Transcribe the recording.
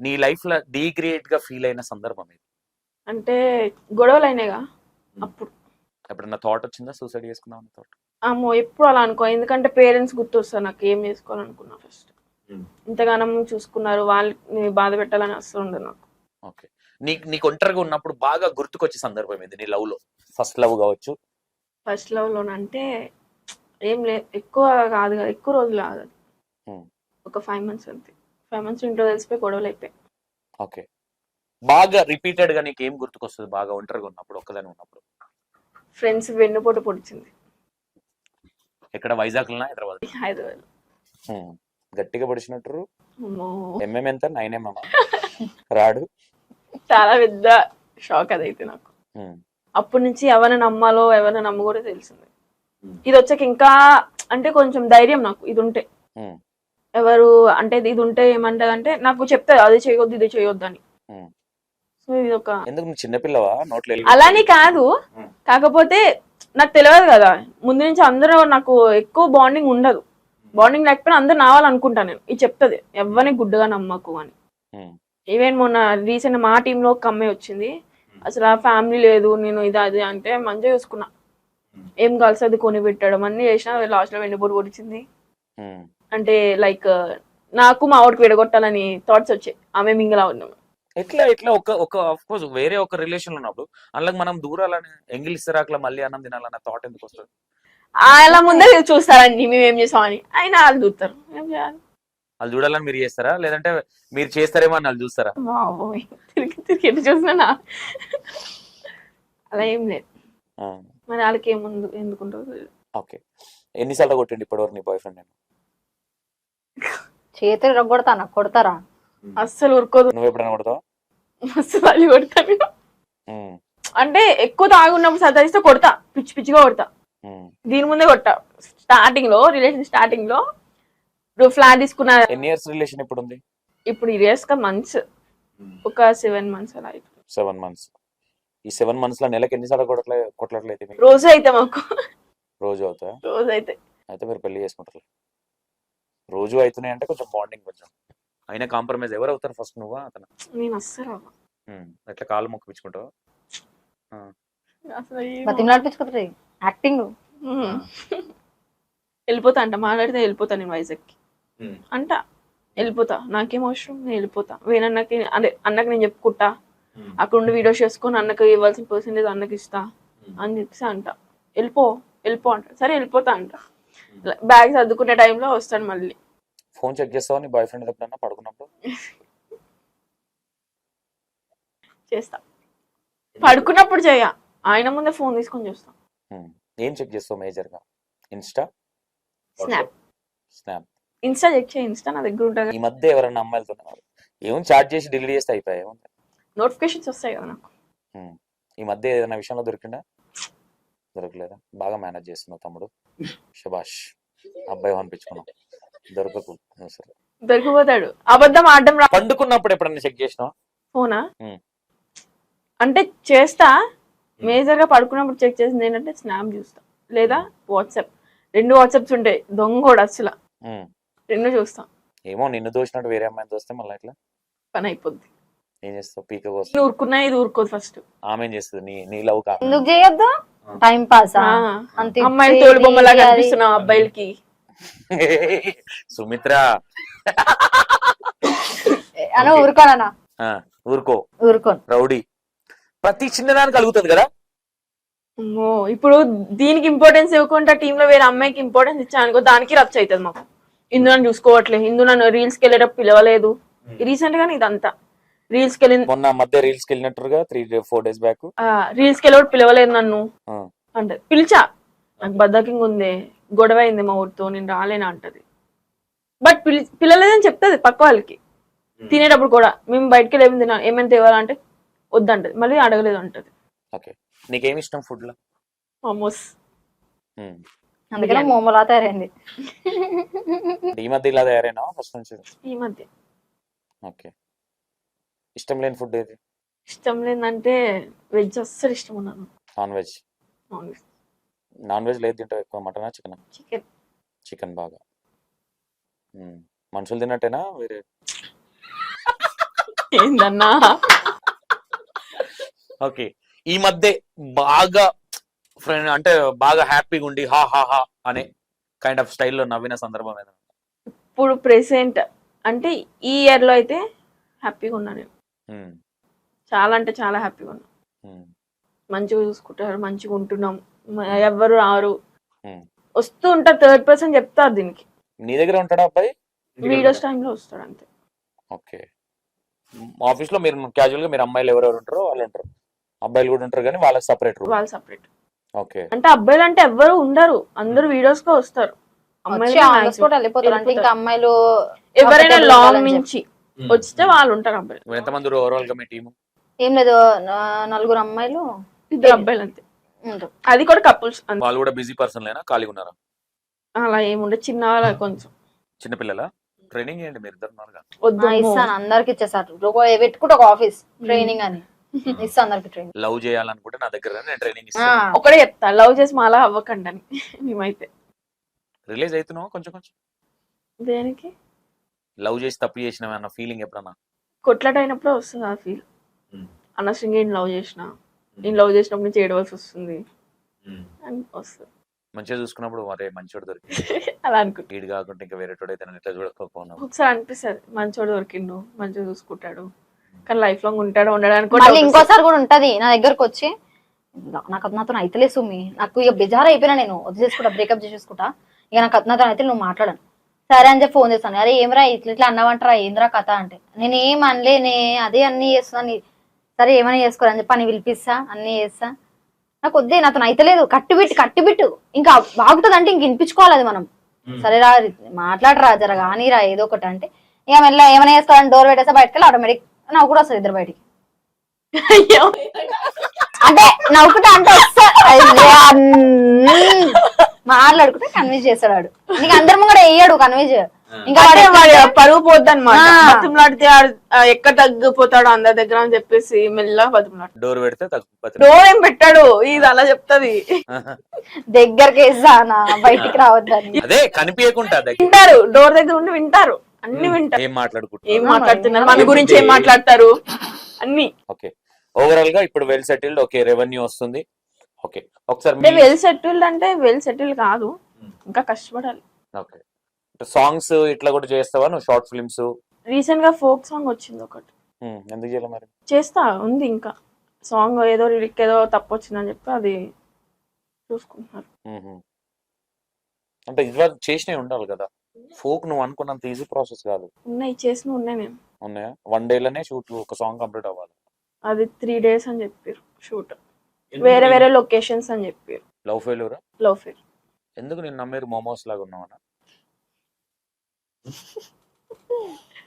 నీ లైఫ్లో డీగ్రేడ్గా ఫీల్ అయిన సందర్భం ఇది అంటే గొడవలు అయినాయిగా అప్పుడు. ఎప్పుడన్నా థాట్ వచ్చిందా? సూసైడ్ చేసుకుందాం థాట్ అమ్మో ఎప్పుడు అలా అనుకో. ఎందుకంటే పేరెంట్స్ గుర్తొస్తారు నాకు ఏం చేసుకోవాలనుకున్నా ఫస్ట్. ఇంతగానం చూసుకున్నారు వాళ్ళని బాధ పెట్టాలని అస్సలు ఉండదు నాకు. ఓకే. నీకు నీకు ఒంటరిగా ఉన్నప్పుడు బాగా గుర్తుకొచ్చే సందర్భం ఇది నీ లవ్లో? ఫస్ట్ లవ్ కావచ్చు. ఫస్ట్ లవ్ లోనంటే ఏం లే ఎక్కువ కాదు కదా ఎక్కువ రోజులు కాదు. ఒక ఫైవ్ మంత్స్ అంతే. ఫైవ్ మంత్స్ ఇంట్లో తెలిసిపోయి గొడవలు అయిపోయాయి. ఓకే. బాగా రిపీటెడ్గా నీకు ఏం గుర్తుకొస్తుంది? బాగా ఒంటరిగా ఉన్నప్పుడు ఒక్కదాని ఉన్నప్పుడు? ఫ్రెండ్స్ వెన్నుపోట పొడిచింది. ఎక్కడ? వైజాగ్ హైదరాబాద్? హైదరాబాద్. గట్టిగా పడిచినట్టు ఎంఎం ఎంత? Nine MM rod. చాలా పెద్ద షాక్ అదైతే నాకు. హ్మ్. అప్పటి నుంచి ఎవరిని నమ్మాలో ఎవరిని నమ్మకూడదో తెలిసింది. ఇది వచ్చాక ఇంకా అంటే కొంచెం ధైర్యం నాకు ఇది ఉంటే. ఎవరు అంటే ఇది ఉంటే ఏమంటది అంటే నాకు చెప్తాది అది చేయొద్దు ఇది చేయొద్దు అని. సో ఇది ఒక ఎందుకు నువ్వు చిన్నపిల్లవా నోట్లో అలానే కాదు. కాకపోతే నాకు తెలియదు కదా. ముందు నుంచి అందరూ నాకు ఎక్కువ బాండింగ్ ఉండదు. బాండింగ్ లేకపోయినా అందరూ నావాలనుకుంటా నేను. ఇది చెప్తుంది. ఎవరిని గుడ్డగా నమ్మకు అని. ఈవెన్ మొన్న రీసెంట్ మా టీంలో ఒక అమ్మాయి వచ్చింది. అసలు ఆ ఫ్యామిలీ లేదు నేను ఇది అది అంటే మంచిగా చూసుకున్నా. ఏం కలిసి అది కొని పెట్టడం అన్ని చేసినా లాస్ట్లో వెండిపోటు పొడిచింది హ్మ్. అంటే లైక్ నాకు మా ఆవిడకి విడగొట్టాలని థాట్స్ వచ్చాయి. ఆమె మింగలా ఉన్నాం. ఎట్లా ఎట్లా ఒక ఒక ఆఫ్ కోర్స్ వేరే ఒక రిలేషన్ ఉన్నప్పుడు అందులో మనం దూరాలని ఎంగిల్ ఇస్తరాకుల మళ్ళీ అన్నం తినాలన్న థాట్ ఎందుకు వస్తుంది? అలా ముందే చూస్తారండి మేము ఏం చేసామని అయినా వాళ్ళు చూస్తారు. ఏం చేయాలి? వాళ్ళు చూడాలని మీరు చేస్తారా? లేదంటే మీరు చేస్తారేమో అని వాళ్ళు చూస్తారా? బాబోయ్ తిరిగి తిరిగి ఎటు చూసినా. అలా ఏం లేదు. మరి వాళ్ళకి ఏముందు తెలియదు. ఓకే. ఎన్నిసార్లు కొట్టిండి ఇప్పటివరకు నీ బాయ్ ఫ్రెండ్ నేను? చేతులు రగ్గొడతానా? కొడతారా? అస్సలు ఊరుకోదు నువ్వు ఎప్పుడైనా కొడతావా? మస్తు తల్లి కొడతాను. అంటే ఎక్కువ తాగున్నప్పుడు సతాయిస్తే కొడతా. పిచ్చి పిచ్చిగా కొడతా. దీని ముందే కొట్టా స్టార్టింగ్లో రిలేషన్ స్టార్టింగ్లో ఇప్పుడు ఫ్లాట్ తీసుకున్న ఎన్ని ఇయర్స్ రిలేషన్ ఇప్పుడు ఉంది ఇప్పుడు ఇయర్స్గా మంత్స్. ఒక సెవెన్ మంత్స్ అలా సెవెన్ మంత్స్. ఈ సెవెన్ మంత్స్లో నెలకి ఎన్నిసార్లు కొట్టలే కొట్టట్లయితే మీకు? రోజు అయితే మాకు. రోజు అవుతా రోజు అయితే. అయితే మీరు పెళ్ళి చేసుకుంటారు రోజు అవుతున్నాయి అంటే కొంచెం బాండింగ్ కొంచెం. అయినా కాంప్రమైజ్ ఎవరు అవుతారు ఫస్ట్ నువ్వా అతను? నేను అస్సలు అవ్వ. ఉమ్, ఎట్లా కాలు మొక్కిపించుకుంటావు అసలు యాక్టింగ్. వెళ్ళిపోతా అంట. మాట్లాడితే వెళ్ళిపోతా నేను వైజాగ్కి. అంట. వెళ్ళిపోతా. నాకేం అవసరం? నేను వెళ్ళిపోతా. వేనన్నకి అదే అన్నకి నేను చెప్పుకుంటా. అక్కడ ఉండి వీడియోస్ చేసుకొని అన్నకి ఇవ్వాల్సిన పర్సెంటేజ్ అన్నకి ఇస్తా. అని చెప్పేసి అంట. వెళ్ళిపో. వెళ్ళిపో అంట. సరే వెళ్ళిపోతా అంట. బ్యాగ్ సర్దుకునే టైంలో వస్తాడు మళ్ళీ. ఫోన్ చెక్ చేస్తావా? నీ బాయ్ ఫ్రెండ్ ఎప్పుడన్నా పడుకున్నప్పుడు? చేస్తా. పడుకున్నప్పుడు చేయ. ఆయన ముందే ఫోన్ తీసుకొని చూస్తా. ఏం చెక్ చేస్తావు మేజర్గా Insta snap. Snap. Insta check చేయి. ఇన్స్టా నా దగ్గర ఉంటుంది ఈ మధ్య ఎవరైనా అమ్మాయిలతో ఏం చాట్ చేసి డిలీట్ చేస్తే అయిపోయాయి? నోటిఫికేషన్స్ వస్తాయి కదా నాకు. ఈ మధ్య ఏదైనా విషయంలో దొరికిందా? దొరకలేదా? బాగా మేనేజ్ చేస్తున్నావు తమ్ముడు. శబాష్ అబ్బాయి అనిపించుకున్నావు దొరకకు సరే. దొరికిపోతాడు. అబద్ధం ఆడడం రా పండుకున్నప్పుడు ఎప్పుడన్నా చెక్ చేసినావా? ఫోనా? ఉమ్. అంటే చేస్తా. మేజర్గా పడుకున్నప్పుడు చెక్ చేసింది ఏంటంటే స్నాప్ చూస్తా. లేదా వాట్సాప్. రెండు వాట్సాప్స్ ఉంటాయి. దొంగ కూడా అసలు. ఉమ్, రెండు చూస్తా. ఏమో నిన్ను దోచినట్టు వేరే అమ్మాయిని దోస్తే మళ్ళీ ఇట్లా పని అయిపోద్ది ఏం చేస్తావు? పీక కోసం. ఇది ఊరుకున్నా ఇది ఊరుకోదు ఫస్ట్. ఆమె ఏం చేస్తుంది? నీ నీ లవ్ కా ఎందుకు చేయొద్దు? Time pass? అంత అమ్మాయిలు ఇచ్చేది, తోడు బొమ్మలా అది. కనిపిస్తున్నావు అబ్బాయిలకి. సుమిత్ర. ఊరుకోనన్నా? ఆ, ఊరుకో. ఊరుకోను. రౌడీ. ప్రతి చిన్నదానికి కలుగుతుంది కదా? ఇప్పుడు దీనికి ఇంపార్టెన్స్ ఇవ్వకుండా టీమ్లో వేరే అమ్మాయికి ఇంపార్టెన్స్ ఇచ్చా అనుకో దానికి రచ్చ అవుతుంది మాకు. ఇందు నన్ను చూసుకోవట్లేదు ఇందు నన్ను రీల్స్కి వెళ్ళేటప్పుడు పిలవలేదు. రీసెంట్ గానే ఇదంతా. రీల్స్కి మొన్న మధ్య రీల్స్కి వెళ్ళినట్టుగా త్రీ ఫోర్ డేస్ బ్యాక్ రీల్స్కి వెళ్ళేటప్పుడు పిలవలేదు నన్ను. అంటే పిలిచా. నాకు బద్దకింగ్ ఉంది గొడవ అయింది మా ఊరితో నేను రాలేనా అంటది. బట్ పిలి పిలలేదని చెప్తుంది పక్క వాళ్ళకి. తినేటప్పుడు కూడా మేము బయటకి వెళ్ళి ఏమి తినా ఏమైనా తేవాలంటే వద్దంటది మళ్ళీ అడగలేదు అంటది. ఓకే. నీకేమి ఇష్టం ఫుడ్లో ఆల్మోస్ట్ ఉమ్. అందుకనే మోమలా తయారైంది. ఈ మధ్య ఇలా తయారైనా ఫస్ట్ నుంచి? ఈ మధ్య. ఓకే. ఇష్టం లేని ఫుడ్ ఏది? ఇష్టం లేదంటే వెజ్ అస్సలు ఇష్టం ఉన్నాను non veg. Non veg. Non veg లేదు తింటావు ఎక్కువ మటనా చికెన్? చికెన్. చికెన్ బాగా. మనుషులు తిన్నట్టేనా వేరే? ఏందన్నా? ఓకే. ఈ మధ్య బాగా ఫ్రెండ్ అంటే బాగా హ్యాపీగా ఉండి హా హా హా అనే కైండ్ ఆఫ్ స్టైల్లో నవ్విన సందర్భం ఏదైనా ఇప్పుడు ప్రెసెంట్ అంటే ఈ ఇయర్లో అయితే హ్యాపీగా ఉన్నా నేను. చాలా అంటే చాలా హ్యాపీగా ఉన్నా. మంచిగా చూసుకుంటారు మంచిగా ఉంటున్నాం. ఎవ్వరు రారు. వస్తూ ఉంటారు థర్డ్ పర్సన్ చెప్తారు దీనికి. నీ దగ్గర ఉంటాడా అబ్బాయి? వీడియోస్ టైంలో వస్తాడు అంతే. ఓకే. ఆఫీస్లో మీరు క్యాజువల్గా మీరు అమ్మాయిలు ఎవరెవరు ఉంటారో వాళ్ళు ఉంటారు. అబ్బాయిలు కూడా ఉంటారు కానీ వాళ్ళకి సపరేట్ రూమ్. వాళ్ళు సపరేట్. ఓకే. అంటే అబ్బాయిలు అంటే ఎవ్వరు ఉండరు. అందరూ వీడియోస్గా వస్తారు. అమ్మాయిలు ఎవరైనా లాంగ్ నుంచి వస్తే వాళ్ళు ఉంటారు అబ్బాయిలు. ఎంతమంది ఓవరాల్గా మీ టీం ఏం లేదు. నలుగురు అమ్మాయిలు. ఇద్దరు అబ్బాయిలు అంతే అది కూడా కపుల్స్ వాళ్ళు కూడా బిజీ పర్సన్ లేనా? ఖాళీగా ఉన్నారా? అలా ఏముండే చిన్న వాళ్ళ కొంచెం. చిన్నపిల్లల ట్రైనింగ్ ఏంటి మీరు ఇద్దరు వద్దు ఇస్తాను అందరికి ఇచ్చేసారు పెట్టుకుంటే ఒక ఆఫీస్ ట్రైనింగ్ అని. ఇస్తా అందరికి ట్రైనింగ్ లవ్ చేయాలనుకుంటే నా దగ్గర నేను ట్రైనింగ్ ఇస్తాను. ఒకటే చెప్తా. లవ్ చేసి మాలా అవ్వకండి అని మేమైతే. రిలీజ్ అవుతున్నావా కొంచెం కొంచెం? దేనికి? లవ్ చేసి తప్పు చేసిన అన్న ఫీలింగ్ ఎప్పుడన్నా? కొట్లాట అయినప్పుడే వస్తుంది ఆ ఫీల్ Hmm. అనవసరంగా నేను లవ్ చేసిన? నేను లవ్ చేసినప్పుడు నుంచి ఏడవలసి వస్తుంది. అని వస్తుంది. మంచిగా చూసుకున్నప్పుడు మరే మంచోడు దొరికి అలా అనుకుంటా వీడు కాకుండా ఇంకా వేరే అయితే నన్ను ఇట్లా చూడకపోను. ఒకసారి అనిపిస్తుంది మంచోడు దొరికిండు మంచిగా చూసుకుంటాడు. కానీ లైఫ్ లాంగ్ ఉంటాడు ఉండడానికి మళ్ళీ ఇంకోసారి కూడా ఉంటది నా దగ్గరకు వచ్చి. "నా- నాకు అతనితో అయితలే సుమి. నాకు ఇక బెజార్ అయిపోయినా నేను వదిలేసుకుంటా బ్రేకప్ చేసేసుకుంటా. ఇక నాకు అతనితో అయితే నువ్వు మాట్లాడను. సరే అని చెప్పి ఫోన్ చేస్తాను. అరే ఏమరా ఇట్లా ఇట్లా అన్నావంటరా ఏంద్రా కథ అంటే. నేను ఏం అనలేనే అదే అన్ని చేస్తున్నాను సరే ఏమైనా చేసుకోరు అని చెప్పి అని పిలిపిస్తా అన్ని చేస్తా. నాకు వద్దే నాతో అయితలేదు కట్టిబిట్టు కట్టిబిట్టు ఇంకా బాగుతుంది అంటే ఇంక వినిపించుకోవాలి అది మనం. సరే రా మాట్లాడరా జర కానీరా ఏదో ఒకటి అంటే. ఇక మెల్ల ఏమైనా చేసుకోవాలని డోర్ పెట్టేస్తే బయటకు వెళ్ళి ఆటోమేటిక్ నవ్వు కూడా వస్తుంది ఇద్దరు బయటికి. అంటే నవ్వుకుంటా అంటే వస్తా. మాట్లాడుకుంటే కన్విన్స్ చేస్తాడు వాడు. నీకు అందరం కూడా వేయడు కన్విన్స్ ఇంకా అంటే వాడు వాడు పరువు పోద్ది అనమాట ఆ. బతుములాడితే ఎక్కడ తగ్గిపోతాడు అందరి దగ్గర అని చెప్పేసి మెల్ల బతుములాడు డోర్ పెడితే డోర్ ఏం పెట్టాడు? ఇది అలా చెప్తది. దగ్గరికి వేసానా? బయటికి రావద్దని. అదే కనిపించకుండా వింటారు. డోర్ దగ్గర ఉండి వింటారు. అన్ని వింటారు. ఏం ఏం మాట్లాడుకుంటున్నారు మాట్లాడుతున్నారు? మన గురించి ఏం మాట్లాడతారు? అన్ని. ఓకే. ఓవరాల్గా ఇప్పుడు వెల్ సెటిల్డ్ ఓకే రెవెన్యూ వస్తుంది. ఓకే. ఒకసారి వెల్ సెటిల్డ్ అంటే వెల్ సెటిల్ కాదు. ఇంకా కష్టపడాలి. ఓకే. సాంగ్స్ ఇట్లా కూడా చేస్తావా నువ్వు? Short films? రీసెంట్గా ఫోక్ సాంగ్ వచ్చింది ఒకటి. ఎందుకు చేయాలి మరి? చేస్తా ఉంది ఇంకా. సాంగ్ ఏదో లిరిక్ ఏదో తప్పు వచ్చిందని చెప్పి అది చూసుకుంటున్నారు. అంటే ఇదివరకు చేసినవి ఉండాలి కదా. ఫోక్ నువ్వు అనుకున్నంత ఈజీ ప్రాసెస్ కాదు. ఉన్నాయి చేసిన ఉన్నాయి నేను. ఉన్నాయా? వన్లోనే షూట్ ఒక సాంగ్ కంప్లీట్ అవ్వాలి. అది త్రీ డేస్ అని చెప్పారు షూట్. వేరే వేరే లొకేషన్స్ అని చెప్పారు లవ్ ఫెయిల్యూరా? లవ్ ఫేర్ ఎందుకు నేను నమ్మేరు మోమోస్ లాగా ఉన్నావనా?